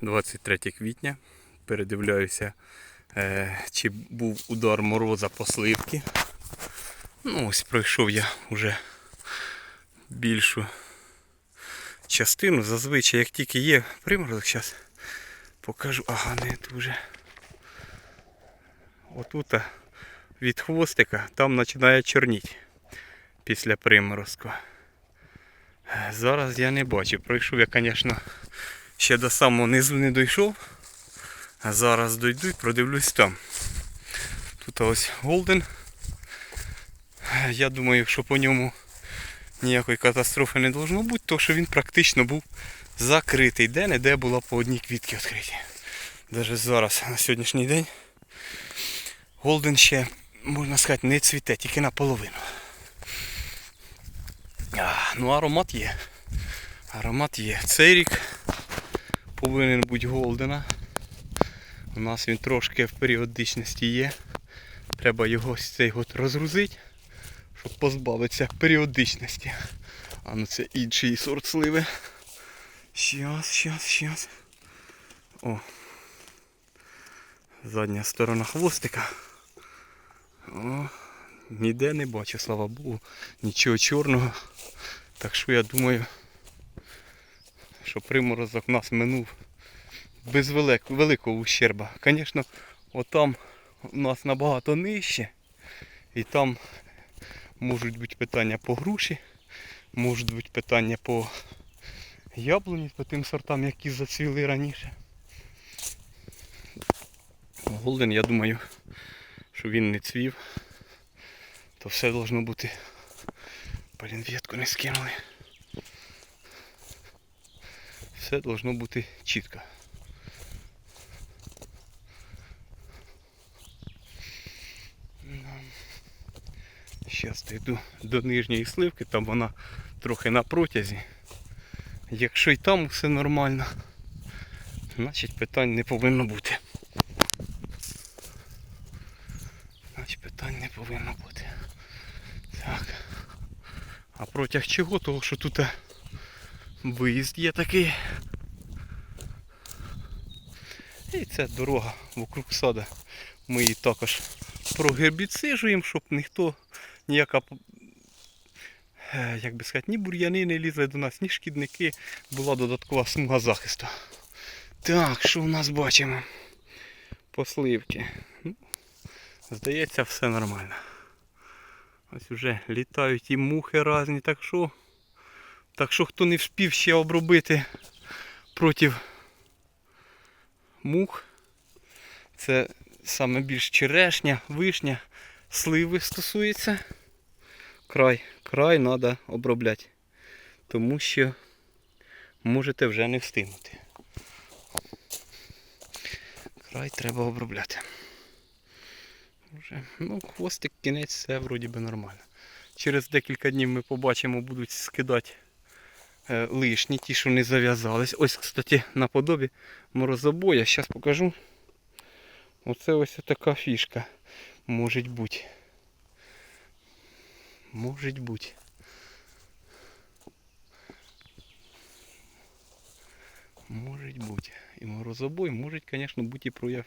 23 квітня. Передивляюся, е, чи був удар мороза по сливки. Ну, ось пройшов я вже більшу частину. Зазвичай, як тільки є приморозок, зараз покажу. Ага, не дуже. Отут від хвостика там починає чорніти після приморозку. Е, Зараз я не бачу. Пройшов я, звісно, ще до самого низу не дійшов. А зараз дойду і продивлюсь там. Тут ось Голден. Я думаю, що по ньому ніякої катастрофи не должно бути, тому що він практично був закритий. Де-не-де була по одній квітці відкриті. Навіть зараз, на сьогоднішній день, Голден ще, можна сказати, не цвіте, тільки наполовину. А, ну аромат є. Аромат є. Цей рік повинен бути Голдена. У нас він трошки в періодичності є. Треба його цей год розгрузити, щоб позбавитися періодичності. А ну це інший сорт сливи. Щас, щас, щас. О. Задня сторона хвостика. О, ніде не бачу, слава Богу, нічого чорного. Так що я думаю, що приморозок нас минув без велик- великого ущерба. Звісно, отам у нас набагато нижче. І там можуть бути питання по груші, можуть бути питання по яблуні, по тим сортам, які зацвіли раніше. Голден, я думаю, що він не цвів, то все должно бути. Блін, ветку не скинули. Все должно бути чітко. Зараз дійду до нижньої сливки, там вона трохи на протязі. Якщо і там все нормально, значить питань не повинно бути. Значить питань не повинно бути. Так. А протяг чого? Того, що тут е, виїзд є такий. І це дорога вокруг сада. Ми її також прогербіцижуємо, щоб ніхто ніяка е, як би сказати, ні бур'яни не лізли до нас, ні шкідники. Була додаткова смуга захисту. Так, що в нас бачимо? По сливки. Ну, Здається, все нормально. Ось вже літають і мухи різні, так що. Так що хто не вспів ще обробити проти мух, це саме більш черешня, вишня, сливи стосується. Край, край треба обробляти. Тому що можете вже не встигнути. Край треба обробляти. Вже, ну, хвостик, кінець, все вроді би нормально. Через декілька днів ми побачимо, будуть скидати лишні, ті, що не зав'язались. Ось, кстати, наподобі морозобоя. Зараз покажу. Оце ось така фішка. Може бути. Може бути. Може бути. І морозобой, може, звісно, бути і прояв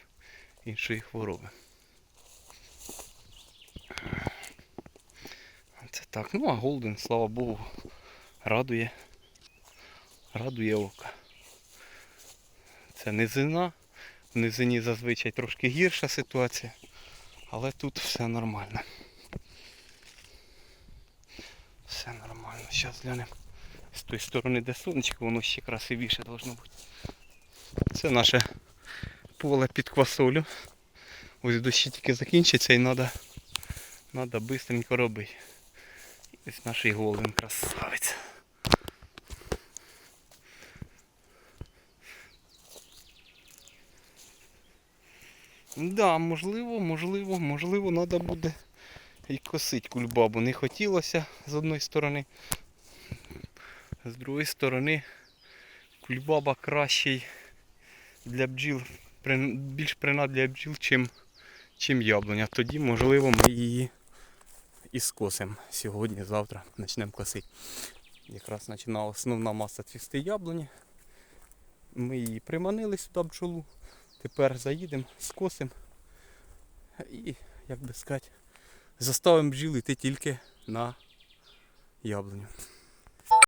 іншої хвороби. Це так. Ну а Голден, слава Богу, радує. Радує око. Це низина. В низині зазвичай трошки гірша ситуація. Але тут все нормально. Все нормально. Зараз глянемо. З тої сторони, де сонечко, воно ще красивіше должно бути. Це наше поле під квасолю. Ось дощі тільки закінчиться і треба надо быстренько робити. Ось наш голден красавець. Да, можливо, можливо, можливо, треба буде і косити кульбабу. Не хотілося з одної сторони. З другої сторони кульбаба кращий для бджіл, більш принад для бджіл, чим, чим яблуня. Тоді, можливо, ми її і скосимо сьогодні, завтра почнемо косити. Якраз починала основна маса цвісти яблуні. Ми її приманили сюди бджолу. Тепер заїдемо, скосимо і, як би сказати, заставимо бджіл йти тільки на яблуню.